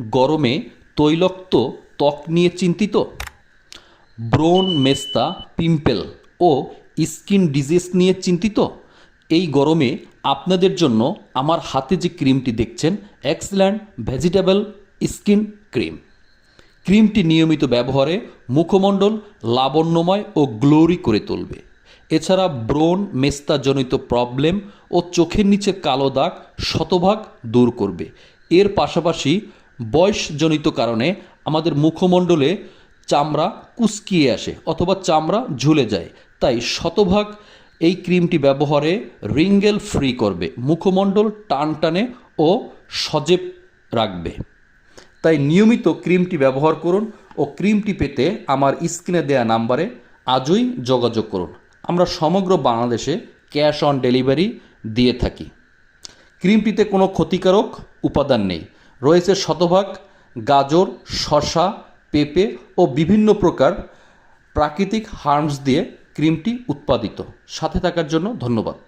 গরমে তৈলক্ত ত্বক নিয়ে চিন্তিত? ব্রোন মেস্তা, পিম্পেল ও স্কিন ডিজিজ নিয়ে চিন্তিত? এই গরমে আপনাদের জন্য আমার হাতে যে ক্রিমটি দেখছেন এক্সল্যান্ড ভেজিটেবল স্কিন ক্রিম। ক্রিমটি নিয়মিত ব্যবহারে মুখমণ্ডল লাবণ্যময় ও গ্লোরি করে তুলবে। এছাড়া ব্রোন মেস্তাজনিত প্রবলেম ও চোখের নিচে কালো দাগ শতভাগ দূর করবে। এর পাশাপাশি বয়সজনিত কারণে আমাদের মুখমণ্ডলে চামড়া কুচকিয়ে আসে অথবা চামড়া ঝুলে যায়। তাই শতভাগ এই ক্রিমটি ব্যবহারে রিঙ্গেল ফ্রি করবে, মুখমণ্ডল টান টানে ও সজীব রাখবে। তাই নিয়মিত ক্রিমটি ব্যবহার করুন ও ক্রিমটি পেতে আমার স্ক্রিনে দেয়া নাম্বারে আজই যোগাযোগ করুন। আমরা সমগ্র বাংলাদেশে ক্যাশ অন ডেলিভারি দিয়ে থাকি। ক্রিমটিতে কোনো ক্ষতিকারক উপাদান নেই। রয়েছে শতভাগ গাজর, শসা, পেঁপে ও বিভিন্ন প্রকার প্রাকৃতিক হার্মস দিয়ে ক্রিমটি উৎপাদিত। সাথে থাকার জন্য ধন্যবাদ।